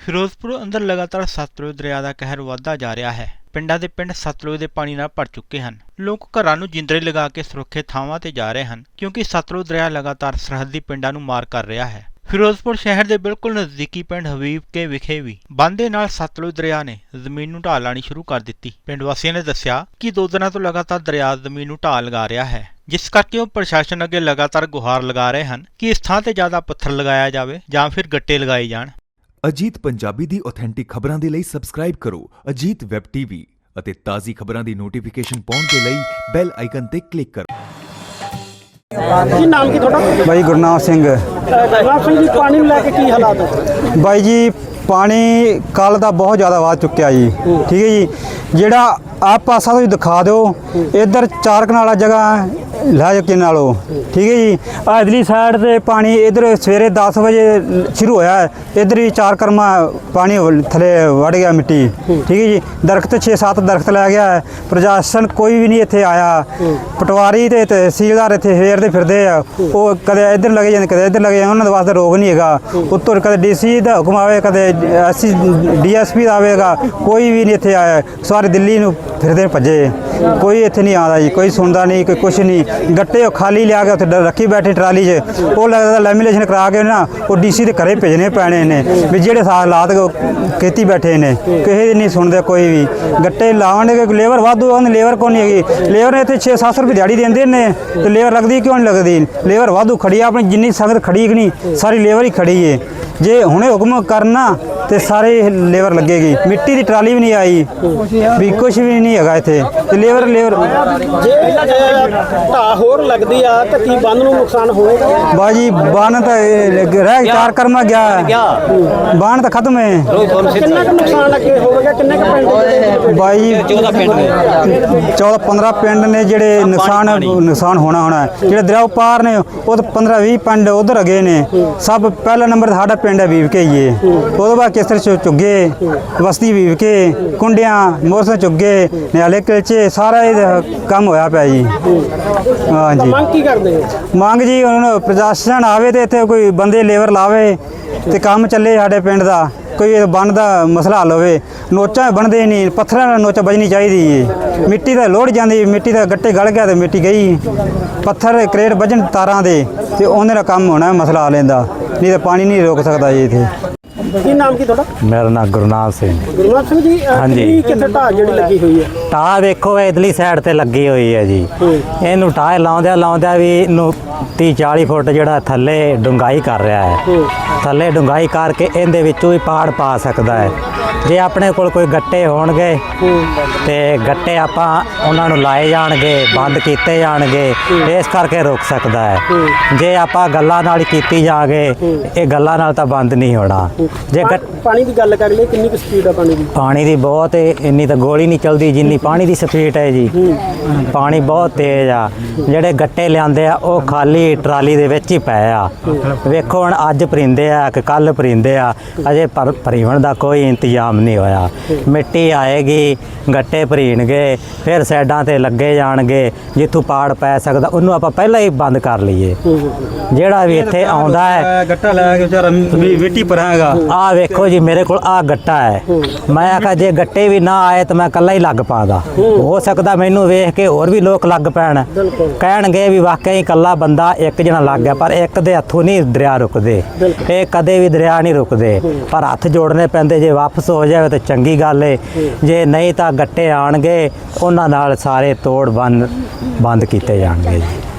ਫਿਰੋਜ਼ਪੁਰ ਅੰਦਰ ਲਗਾਤਾਰ ਸਤਲੁਜ ਦਰਿਆ ਦਾ ਕਹਿਰ ਵਧਦਾ ਜਾ ਰਿਹਾ ਹੈ। ਪਿੰਡਾਂ ਦੇ ਪਿੰਡ ਸਤਲੁਜ ਦੇ ਪਾਣੀ ਨਾਲ ਭਰ ਚੁੱਕੇ ਹਨ। ਲੋਕ ਘਰਾਂ ਨੂੰ ਜਿੰਦਰੇ ਲਗਾ ਕੇ ਸੁਰੱਖਿਅਤ ਥਾਵਾਂ ਤੇ ਜਾ ਰਹੇ ਹਨ, ਕਿਉਂਕਿ ਸਤਲੁਜ ਦਰਿਆ ਲਗਾਤਾਰ ਸਰਹੱਦੀ ਪਿੰਡਾਂ ਨੂੰ ਮਾਰ ਕਰ ਰਿਹਾ ਹੈ। ਫਿਰੋਜ਼ਪੁਰ ਸ਼ਹਿਰ ਦੇ ਬਿਲਕੁਲ ਨਜ਼ਦੀਕੀ ਪਿੰਡ ਹਬੀਬ ਕੇ ਵਿਖੇ ਵੀ ਬੰਦ ਦੇ ਨਾਲ ਸਤਲੁਜ ਦਰਿਆ ਨੇ ਜ਼ਮੀਨ ਨੂੰ ਢਾਹ ਲਾਣੀ ਸ਼ੁਰੂ ਕਰ ਦਿੱਤੀ। ਪਿੰਡ ਵਾਸੀਆਂ ਨੇ ਦੱਸਿਆ ਕਿ ਦੋ ਦਿਨਾਂ ਤੋਂ ਲਗਾਤਾਰ ਦਰਿਆ ਜ਼ਮੀਨ ਨੂੰ ਢਾਹ ਲਗਾ ਰਿਹਾ ਹੈ, ਜਿਸ ਕਰਕੇ ਉਹ ਪ੍ਰਸ਼ਾਸਨ ਅੱਗੇ ਲਗਾਤਾਰ ਗੁਹਾਰ ਲਗਾ ਰਹੇ ਹਨ ਕਿ ਇਸ ਥਾਂ ਤੇ ਜ਼ਿਆਦਾ ਪੱਥਰ ਲਗਾਇਆ ਜਾਵੇ ਜਾਂ ਫਿਰ ਗੱਟੇ ਲਗਾਏ ਜਾਣ। ਅਜੀਤ ਪੰਜਾਬੀ ਦੀ ਆਥੈਂਟਿਕ ਖਬਰਾਂ ਦੇ ਲਈ ਸਬਸਕ੍ਰਾਈਬ ਕਰੋ ਅਜੀਤ ਵੈਬ ਟੀਵੀ ਅਤੇ ਤਾਜ਼ੀ ਖਬਰਾਂ ਦੀ ਨੋਟੀਫਿਕੇਸ਼ਨ ਪਾਉਣ ਦੇ ਲਈ ਬੈਲ ਆਈਕਨ ਤੇ ਕਲਿੱਕ ਕਰੋ। ਕੀ ਨਾਮ ਕੀ ਤੁਹਾਡਾ? ਬਾਈ ਗੁਰਨਾਮ ਸਿੰਘ। ਗੁਰਨਾਮ ਸਿੰਘ ਜੀ ਪਾਣੀ ਨੂੰ ਲੈ ਕੇ ਕੀ ਹਾਲਾਤ ਹੈ? ਬਾਈ ਜੀ ਪਾਣੀ ਕੱਲ ਦਾ ਬਹੁਤ ਜ਼ਿਆਦਾ ਵੱਧ ਚੁੱਕਿਆ ਜੀ। ਠੀਕ ਹੈ ਜੀ। ਜਿਹੜਾ ਆ ਪਾਸਾ ਤੁਸੀਂ ਦਿਖਾ ਦਿਓ ਇੱਧਰ ਚਾਰ ਕਨਾਲਾ ਜਗ੍ਹਾ ਲੈ ਜਾ ਨਾਲੋਂ। ਠੀਕ ਹੈ ਜੀ? ਆ ਇਧਰਲੀ ਸਾਈਡ ਤੇ ਪਾਣੀ ਇੱਧਰ ਸਵੇਰੇ 10 ਵਜੇ ਸ਼ੁਰੂ ਹੋਇਆ। ਹੈ ਇੱਧਰ ਵੀ ਚਾਰ ਕਰਮਾ ਪਾਣੀ ਵ- ਥੱਲੇ ਵੜ ਗਿਆ ਮਿੱਟੀ। ਠੀਕ ਹੈ ਜੀ? ਦਰਖਤ 6-7 ਦਰਖਤ ਲੈ ਗਿਆ। ਹੈ ਪ੍ਰਸ਼ਾਸਨ ਕੋਈ ਵੀ ਨਹੀਂ ਇੱਥੇ ਆਇਆ। ਪਟਵਾਰੀ ਤੇ ਤਹਿਸੀਲਦਾਰ ਇੱਥੇ ਫੇਰਦੇ ਫਿਰਦੇ ਆ। ਉਹ ਕਦੇ ਇੱਧਰ ਲੱਗੇ ਜਾਂਦੇ, ਕਦੇ ਇੱਧਰ ਲੱਗੇ ਜਾਂਦੇ। ਉਹਨਾਂ ਦੇ ਵਾਸਤੇ ਰੋਗ ਨਹੀਂ ਹੈਗਾ। ਉੱਤੋਂ ਕਦੇ ਡੀਸੀ ਦਾ ਹੁਕਮ ਆਵੇ, ਕਦੇ ਐਸਸੀ, ਡੀਐਸਪੀ ਦਾ ਆਵੇਗਾ। ਕੋਈ ਵੀ ਨਹੀਂ ਇੱਥੇ ਆਇਆ। ਸਾਰੇ ਦਿੱਲੀ ਨੂੰ ਫਿਰਦੇ ਭੱਜੇ। ਕੋਈ ਇੱਥੇ ਨਹੀਂ ਆਉਂਦਾ ਜੀ, ਕੋਈ ਸੁਣਦਾ ਨਹੀਂ, ਕੋਈ ਕੁਛ ਨਹੀਂ। ਗੱਟੇ ਉਹ ਖਾਲੀ ਲਿਆ ਕੇ ਉੱਥੇ ਡ- ਰੱਖੀ ਬੈਠੇ ਟਰਾਲੀ 'ਚ। ਉਹ ਲੱਗਦਾ ਲੈਮੀਨੇਸ਼ਨ ਕਰਾ ਕੇ ਨਾ, ਉਹ ਡੀਸੀ ਦੇ ਘਰੇ ਭੇਜਣੇ ਪੈਣੇ ਨੇ, ਵੀ ਜਿਹੜੇ ਸਾ ਹਾਲਾਤ ਉਹ ਖੇਤੀ ਬੈਠੇ ਨੇ, ਕਿਸੇ ਦੀ ਨਹੀਂ ਸੁਣਦੇ ਕੋਈ ਵੀ। ਗੱਟੇ ਲਾਉਣਗੇ ਲੇਬਰ ਵਾਧੂ ਉਹਨੇ ਲੇਬਰ ਕੋਈ ਨਹੀਂ ਹੈਗੀ। ਲੇਬਰ ਨੇ ਇੱਥੇ 6-700 ਰੁਪਏ ਦਿਹਾੜੀ ਦਿੰਦੇ ਨੇ, ਤੇ ਲੇਬਰ ਲੱਗਦੀ ਕਿਉਂ ਨਹੀਂ ਲੱਗਦੀ? ਲੇਬਰ ਵਾਧੂ ਖੜੀ ਆ, ਆਪਣੀ ਜਿੰਨੀ ਸੰਗਤ ਖੜੀ ਕਿ ਨਹੀਂ, ਸਾਰੀ ਲੇਬਰ ਹੀ ਖੜੀ ਏ। ਜੇ ਹੁਣੇ ਹੁਕਮ ਕਰਨਾ ਤੇ ਸਾਰੇ ਲੇਬਰ ਲੱਗੇਗੀ ਮਿੱਟੀ ਦੀ ਟਰਾਲੀ ਵੀ ਨਹੀਂ ਆਈ ਵੀ ਕੁਝ ਵੀ ਨਹੀਂ ਹੈਗਾ ਇੱਥੇ। ਤੇ ਲੇਬਰ ਲੇਬਰ। ਜੇ ਢਾਹ ਹੋਰ ਲੱਗਦੀ ਆ ਤਾਂ ਕੀ ਬੰਦ ਨੂੰ ਨੁਕਸਾਨ ਹੋਏਗਾ ਬਾਜੀ ਬਾਣ ਤਾਂ ਇਹ ਲੱਗ- ਰਹਿ ਚਾਰ ਕਰਮਾ ਗਿਆ। ਬਾਣ ਤਾਂ ਖਤਮ ਹੈ। ਕਿੰਨਾ ਕੁ ਨੁਕਸਾਨ ਲੱਗੇ ਹੋਵੇਗਾ? ਕਿੰਨੇ ਕੁ ਪਿੰਡ ਦੇ ਬਾਈ 14 ਪਿੰਡ 14 15 ਪਿੰਡ ਨੇ ਜਿਹੜੇ ਨੁਕਸਾਨ ਨੁਕਸਾਨ ਹੋਣਾ ਹੋਣਾ ਹੈ। ਜਿਹੜੇ ਦਰਿਆ ਪਾਰ ਨੇ ਉਹ ਤਾਂ 15 20 ਪਿੰਡ ਉਧਰ ਹੈਗੇ ਨੇ। ਸਭ ਪਹਿਲਾ ਨੰਬਰ ਤਾਂ ਸਾਡਾ ਪਿੰਡ ਹੈ ਵੀਵਕੇ ਹੀ ਹੈ। ਉਹਦੇ ਬਾਅਦ ਚੁੱਗੇ ਬਸਤੀ ਵੀਵਕੇ ਕੁੰਡਿਆਂ ਮੋਰਸਾ ਚੁੱਗੇ ਨਿਆਲੇ ਕਿਲਚੇ ਸਾਰਾ ਇਹ ਕੰਮ ਹੋਇਆ ਪਿਆ ਜੀ। ਹਾਂਜੀ। ਮੰਗ ਕੀ ਕਰਦੇ ਹੋ? ਮੰਗ ਜੀ ਹੁਣ ਪ੍ਰਸ਼ਾਸਨ ਆਵੇ ਤੇ ਇੱਥੇ ਕੋਈ ਬੰਦੇ ਲੇਬਰ ਲਾਵੇ ਤੇ ਕੰਮ ਚੱਲੇ ਸਾਡੇ ਪਿੰਡ ਦਾ ਕੋਈ ਬੰਨ ਦਾ ਮਸਲਾ ਹੱਲ ਹੋਵੇ। ਨੋਚਾਂ ਬਣਦੇ ਨਹੀਂ ਪੱਥਰਾਂ ਨਾਲ ਨੋਚ ਬਜਣੀ ਚਾਹੀਦੀ ਏ ਮਿੱਟੀ ਦਾ ਲੋੜ ਜਾਂਦੀ ਮਿੱਟੀ ਦਾ ਗੱਟੇ ਗਲ ਗਿਆ ਤੇ ਮਿੱਟੀ ਗਈ। ਪੱਥਰ ਕਰੇਟ ਵੱਜਣ ਤਾਰਾਂ ਦੇ ਤੇ ਉਹਦੇ ਨਾਲ ਕੰਮ ਹੋਣਾ ਮਸਲਾ ਹੱਲ ਇਹਦਾ। ਨਹੀਂ ਤਾਂ ਪਾਣੀ ਨਹੀਂ ਰੋਕ ਸਕਦਾ ਜੀ ਇੱਥੇ। ਕੀ ਨਾਮ ਕੀ ਤੁਹਾਡਾ? ਮੇਰਾ ਨਾਮ ਗੁਰਨਾਮ ਸਿੰਘ। ਗੁਰਨਾਮ ਸਿੰਘ ਜੀ ਅਹ, ਹਾਂਜੀ। ਕਿੰਨੀ ਕਿੱਥੇ ਢਾਹ ਜਿਹੜੀ ਲੱਗੀ ਹੋਈ ਹੈ? ਟਾਹ ਵੇਖੋ ਇਧਰਲੀ ਸਾਈਡ ਤੇ ਲੱਗੀ ਹੋਈ ਹੈ ਜੀ। ਇਹਨੂੰ ਟਾਹ ਲਾਉਂਦਿਆਂ ਲਾਉਂਦਿਆਂ ਵੀ ਇਹਨੂੰ 30 40 ਫੁੱਟ ਜਿਹੜਾ ਥੱਲੇ ਡੁੰਗਾਈ ਕਰ ਰਿਹਾ ਹੈ। ਥੱਲੇ ਡੁੰਗਾਈ ਕਰਕੇ ਇਹਦੇ ਵਿੱਚੋਂ ਹੀ ਪਾੜ ਪਾ ਸਕਦਾ ਹੈ। ਜੇ ਆਪਣੇ ਕੋਲ ਕੋਈ ਗੱਟੇ ਹੋਣਗੇ ਤੇ ਗੱਟੇ ਆਪਾਂ ਉਹਨਾਂ ਨੂੰ ਲਾਏ ਜਾਣਗੇ ਬੰਦ ਕੀਤੇ ਜਾਣਗੇ ਇਸ ਕਰਕੇ ਰੁਕ ਸਕਦਾ ਹੈ। ਜੇ ਆਪਾਂ ਗੱਲਾਂ ਨਾਲ ਕੀਤੀ ਜਾਗੇ ਇਹ ਗੱਲਾਂ ਨਾਲ ਤਾਂ ਬੰਦ ਨਹੀਂ ਹੋਣਾ। ਜੇ ਪਾਣੀ ਦੀ ਗੱਲ ਕਰ ਲਈ ਕਿੰਨੀ ਕੁ ਸਪੀਡ ਆ ਪਾਣੀ ਦੀ? ਪਾਣੀ ਦੀ ਬਹੁਤ ਇੰਨੀ ਤਾਂ ਗੋਲੀ ਨਹੀਂ ਚਲਦੀ ਜਿੰਨੀ ਪਾਣੀ ਦੀ ਸਪੀਡ ਹੈ ਜੀ। ਪਾਣੀ ਬਹੁਤ ਤੇਜ਼ ਆ। ਜਿਹੜੇ ਗੱਟੇ ਲਿਆਂਦੇ ਆ ਉਹ ਖਾਲੀ ਟਰਾਲੀ ਦੇ ਵਿੱਚ ਹੀ ਪਏ ਆ। ਵੇਖੋ ਹੁਣ ਅੱਜ ਭਰਿੰਦੇ ਆ ਕਿ ਕੱਲ ਭਰਿੰਦੇ ਆ। ਅਜੇ ਪਰ ਭਰੀਵਣ ਦਾ ਕੋਈ ਇੰਤਜ਼ਾਮ ਨਹੀਂ ਹੋਇਆ। ਮਿੱਟੀ ਆਏਗੀ ਗੱਟੇ ਭਰੀਣਗੇ ਫਿਰ ਸਾਈਡਾਂ ਤੇ ਲੱਗੇ ਜਾਣਗੇ ਜਿੱਥੋਂ ਪਾੜ ਪੈ ਸਕਦਾ ਉਹਨੂੰ ਆਪਾਂ ਪਹਿਲਾਂ ਹੀ ਬੰਦ ਕਰ ਲਈਏ। ਜਿਹੜਾ ਵੀ ਇੱਥੇ ਆਉਂਦਾ ਹੈ ਗੱਟਾ ਲੈ ਕੇ ਵਿਚਾਰਾ ਮਿੱਟੀ ਪਰਾਂਗਾ ਆ ਵੇਖੋ ਜੀ ਮੇਰੇ ਕੋਲ ਆ ਗੱਟਾ ਹੈ। ਮੈਂ ਆਖਾ ਜੇ ਗੱਟੇ ਵੀ ਨਾ ਆਏ ਤਾਂ ਮੈਂ ਇਕੱਲਾ ਹੀ ਲੱਗ ਪਾਦਾ। ਹੋ ਸਕਦਾ ਮੈਨੂੰ ਵੇਖ ਕੇ ਹੋਰ ਵੀ ਲੋਕ ਲੱਗ ਪੈਣ। ਕਹਿਣਗੇ ਵੀ ਵਾਕਿਆ ਹੀ ਇਕੱਲਾ ਬੰਦਾ ਇੱਕ ਜਣਾ ਲੱਗ ਗਿਆ ਪਰ ਇੱਕ ਦੇ ਹੱਥੋਂ ਨਹੀਂ ਦਰਿਆ ਰੁਕਦੇ। ਇਹ ਕਦੇ ਵੀ ਦਰਿਆ ਨਹੀਂ ਰੁਕਦੇ। ਪਰ ਹੱਥ ਜੋੜਨੇ ਪੈਂਦੇ ਜੇ ਵਾਪਸ ਹੋ ਜਾਵੇ ਤਾਂ ਚੰਗੀ ਗੱਲ ਏ। ਜੇ ਨਹੀਂ ਤਾਂ ਗੱਟੇ ਆਣਗੇ ਉਹਨਾਂ ਨਾਲ ਸਾਰੇ ਤੋੜ ਬੰਦ ਬੰਦ ਕੀਤੇ ਜਾਣਗੇ ਜੀ।